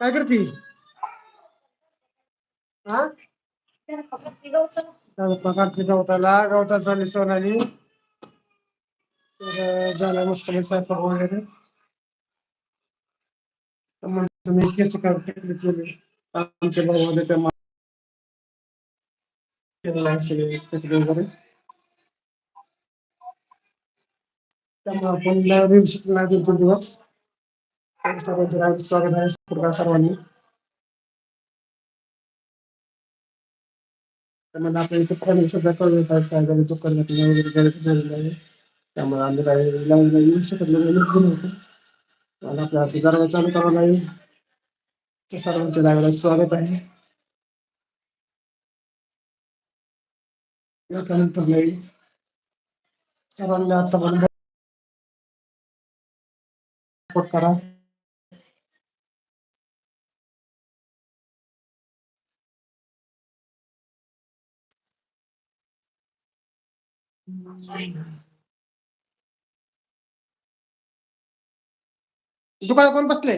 काय करती? हा? काढते गवताला. गवतात झाली सोनाली. झाला मस्त स्वयंपाक वगैरे. तुम्ही केस काढून केले आमच्या भावामध्ये त्या वगैरे. त्यामुळे आपण शिकणार दोन दिवस स्वागत आहे सर्वांनी त्यामध्ये आपण इथे काय झालं तो वगैरे झालेलं आहे त्यामुळे आम्ही येऊ शकत नाही मला आपल्या दरवाज़ा चालू करावा लागेल सर्वांच्या स्वागत आहे त्यानंतर नाही सर्वांनी आता करा दुकानात कोण बसले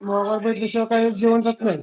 मोबाईल बघितल्याशिवाय काही जेवण जात नाही.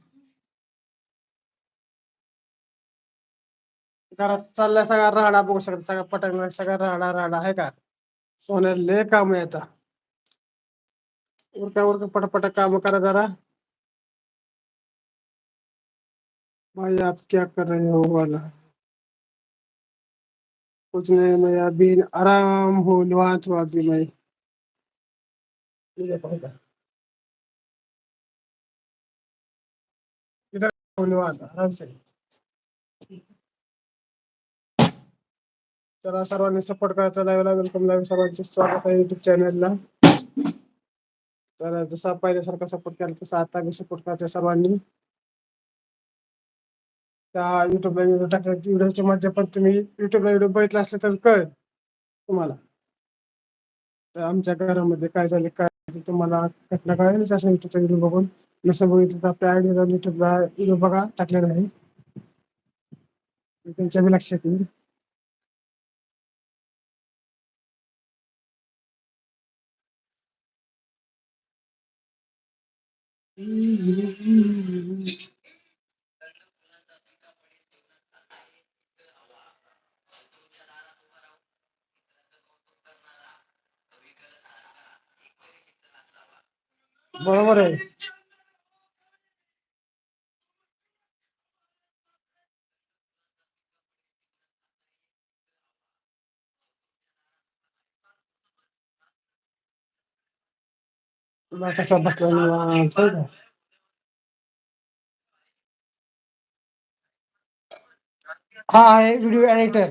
घरात चाललाय सगळा राडा बघू शकता सगळा राडा राडा आहे का? सोन्याला लय काम आहे आता उरका उरका पटापट काम करा जरा. भाई आप क्या कर रहे हो वाला कुछ नहीं मैं अभी आराम हूँ निवांत हूँ अभी मैं इधर निवांत आराम से चला सर्वांनी सपोर्ट करायचा लाईव्हला वेलकम लाईव्ह सर्वांचे स्वागत आहे युट्यूब चॅनलला तर जसा पहिल्यासारखा सपोर्ट केला तसा आता मी सपोर्ट करायचा सर्वांनी. त्या युट्यूबला व्हिडिओ टाकला. व्हिडिओच्या माध्यमातून तुम्ही युट्यूबला व्हिडिओ बघितला असले तर कळेल तुम्हाला. तर आमच्या घरामध्ये काय झाले काय तुम्हाला घटना कळेलच असं युट्यूबचा व्हिडिओ बघून. नसं बघितलं तर आपल्या आयडिया युट्यूबला व्हिडिओ बघा टाकलेला आहे. तुमच्या बी लक्षात येईल. বড় বড় हाँ है वीडियो एडिटर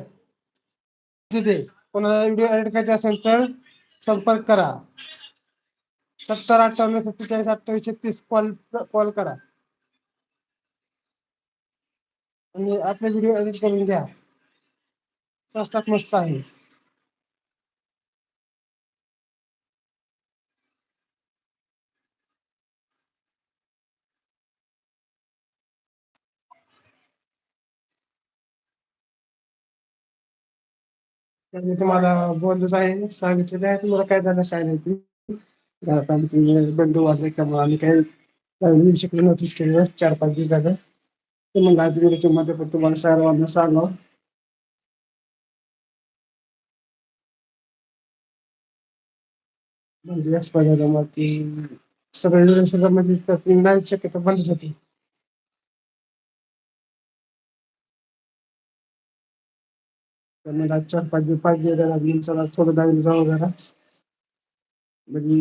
तिथे कोणाला व्हिडिओ एडिट करायचा असेल तर संपर्क करा. सत्तर अठ्ठावन्न सत्तेचाळीस, अठ्ठावीस, छत्तीस, कॉल कॉल करा. आणि आपले व्हिडिओ एडिट स्वस्तात मस्त तर मी तुम्हाला बोललोच आहे. सांगितलेलं आहे. तुम्हाला काय झालं, काय घरात बंधू वाजले त्यामुळे आम्ही काही नवीन शकलो नव्हतो केलं चार पाच दिवस झालं. तर मग आज मध्ये पण तुम्हाला सर्वांना सांगावं. म्हणजे एक्सपायर झाल्यामुळे सगळे सगळं म्हणजे नाही शक्यता बंदच होती. तर मग आज चार पाच दिवस पाच दिवस झाला चला थोडं दाखवून जाऊ जरा. म्हणजे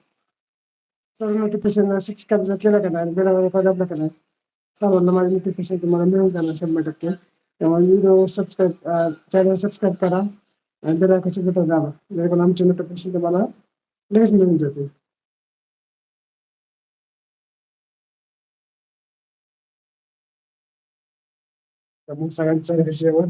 सर्व नोटिफिकेशन सबस्क्राईब जर केलं का नाही? बेल दाबलं का नाही? सर्वांना माझे नोटिफिकेशन तुम्हाला मिळून जाणार शंभर टक्के. त्यामुळे व्हिडिओ सबस्क्राईब चॅनल सबस्क्राईब करा आणि बेल आयकॉनचे बटन दाबा. जेणेकरून आमचे नोटिफिकेशन तुम्हाला लगेच मिळून जाते मग सगळ्यांचं जेवण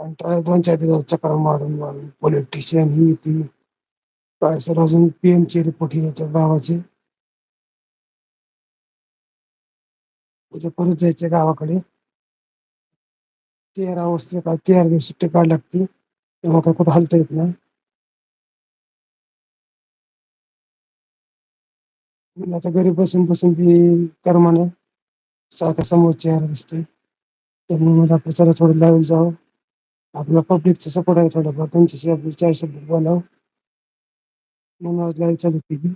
कंटाळा दोन चार दिवस चक्र मारून मारून पोलिटिशियन ही ती. काय सर अजून पीएम चे रिपोर्ट येतात गावाचे उद्या परत जायचे गावाकडे. तेरा वाजता काय तेरा दिवस सुट्टी काढ लागते तेव्हा काय कुठं हलता येत नाही. म्हणलं आता घरी बसून बसून बी करमाने सारखा समोर चेहरा दिसतोय. त्यामुळे मला आपलं चला थोडं लावून जावं. आपला पब्लिकचा सपोर्ट आहे थोडाफार. चार शब्द बोलावं. म्हणून आज लाईव्ह चालू केली.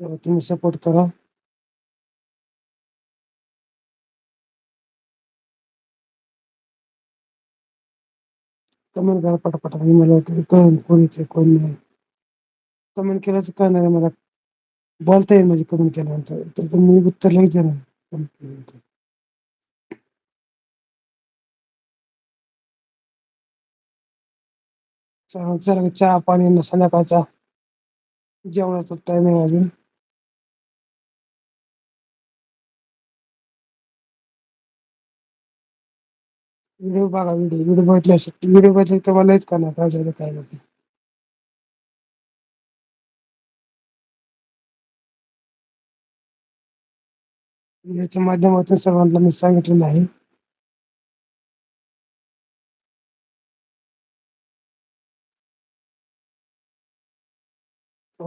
तर सपोर्ट करा. कमेंट करा पटापट. आणि मला कळेल कमेंट आहे मला बोलता म्हणजे कमेंट केल्यानंतर. तर उत्तर लगेच देणार. चला चहा पाणी संध्याकाळचा. जेवणाचा टायमिंग आहे अजून. व्हिडिओ बघा व्हिडिओ व्हिडिओ बघितल्या व्हिडिओ बघितले तर मला हेच करणार काय झालं काय नाही याच्या व्हिडिओच्या माध्यमातून सर्वांना मी सांगितलेलं आहे.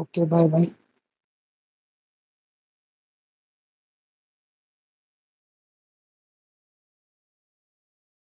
ஓகே பாய் பாய்